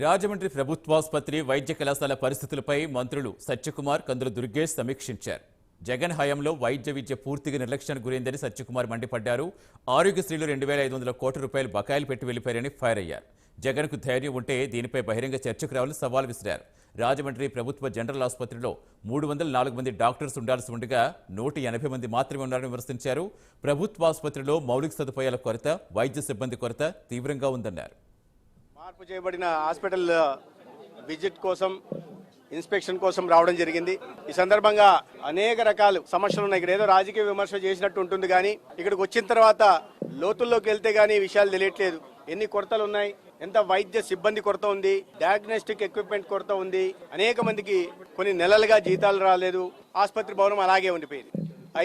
రాజమండ్రి ప్రభుత్వాసుపత్రి వైద్య కళాశాల పరిస్థితులపై మంత్రులు సత్యకుమార్ కందుల దుర్గేష్ సమీక్షించారు. జగన్ హయాంలో వైద్య విద్య పూర్తిగా నిర్లక్ష్యానికి గురైందని సత్యకుమార్ మండిపడ్డారు. ఆరోగ్యశ్రీలు రెండు వేల ఐదు వందల కోట్ల రూపాయలు బకాయిలు పెట్టి వెళ్ళిపోయారని ఫైర్ అయ్యారు. జగన్కు ధైర్యం ఉంటే దీనిపై బహిరంగ చర్చకు రావాలని సవాల్ విసిరారు. రాజమండ్రి ప్రభుత్వ జనరల్ ఆసుపత్రిలో మూడు వందల నాలుగు మంది డాక్టర్స్ ఉండాల్సి ఉండగా నూట ఎనభై మంది మాత్రమే ఉన్నారని విమర్శించారు. ప్రభుత్వ ఆసుపత్రిలో మౌలిక సదుపాయాల కొరత వైద్య సిబ్బంది కొరత తీవ్రంగా ఉందన్నారు. మార్పు చేయబడిన హాస్పిటల్ విజిట్ కోసం ఇన్స్పెక్షన్ కోసం రావడం జరిగింది. ఈ సందర్భంగా అనేక రకాల సమస్యలు ఉన్నాయి. ఇక్కడ ఏదో రాజకీయ విమర్శ చేసినట్టు ఉంటుంది కానీ ఇక్కడికి వచ్చిన తర్వాత లోతుల్లోకి వెళ్తే గానీ విషయాలు తెలియట్లేదు. ఎన్ని కొరతలు ఉన్నాయి? ఎంత వైద్య సిబ్బంది కొరత ఉంది? డయాగ్నోస్టిక్ ఎక్విప్మెంట్ కొరత ఉంది? అనేక మందికి కొన్ని నెలలుగా జీతాలు రాలేదు. ఆసుపత్రి భవనం అలాగే ఉండిపోయింది.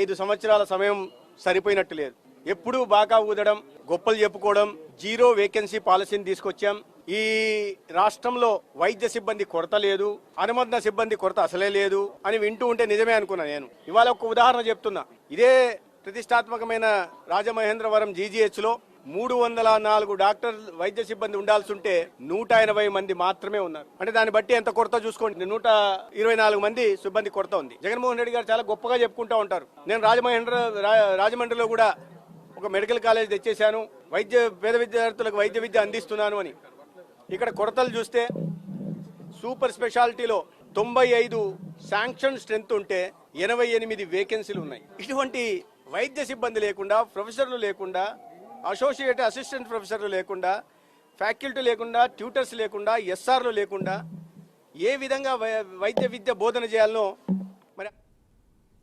ఐదు సంవత్సరాల సమయం సరిపోయినట్టు లేదు. ఎప్పుడూ బాగా ఊదడం గొప్పలు చెప్పుకోవడం జీరో వేకెన్సీ పాలసీని తీసుకొచ్చాం. ఈ రాష్ట్రంలో వైద్య సిబ్బంది కొరత లేదు అనుబంధ సిబ్బంది కొరత అసలే లేదు అని వింటూ ఉంటే నిజమే అనుకున్నా నేను. ఇవాళ ఒక ఉదాహరణ చెప్తున్నా. ఇదే ప్రతిష్టాత్మకమైన రాజమహేంద్రవరం జీజీహెచ్లో మూడు వందల నాలుగు డాక్టర్ వైద్య సిబ్బంది ఉండాల్సి ఉంటే నూట ఎనభై మంది మాత్రమే ఉన్నారు. అంటే దాన్ని బట్టి ఎంత కొరత చూసుకోండి. నూట ఇరవై నాలుగు మంది సిబ్బంది కొరత ఉంది. జగన్మోహన్ రెడ్డి గారు చాలా గొప్పగా చెప్పుకుంటా ఉంటారు. నేను రాజమహేంద్ర రా- రాజమండ్రిలో కూడా ఒక మెడికల్ కాలేజ్ తెచ్చేశాను వైద్య పేద విద్యార్థులకు వైద్య విద్య అందిస్తున్నాను అని. ఇక్కడ కొరతలు చూస్తే సూపర్ స్పెషాలిటీలో తొంభై ఐదు శాంక్షన్ స్ట్రెంత్ ఉంటే ఎనభై ఎనిమిది వేకెన్సీలు ఉన్నాయి. ఇటువంటి వైద్య సిబ్బంది లేకుండా ప్రొఫెసర్లు లేకుండా అసోసియేట్ అసిస్టెంట్ ప్రొఫెసర్లు లేకుండా ఫ్యాకల్టీ లేకుండా ట్యూటర్స్ లేకుండా ఎస్ఆర్లు లేకుండా ఏ విధంగా వై- వైద్య విద్య బోధన చేయాలనో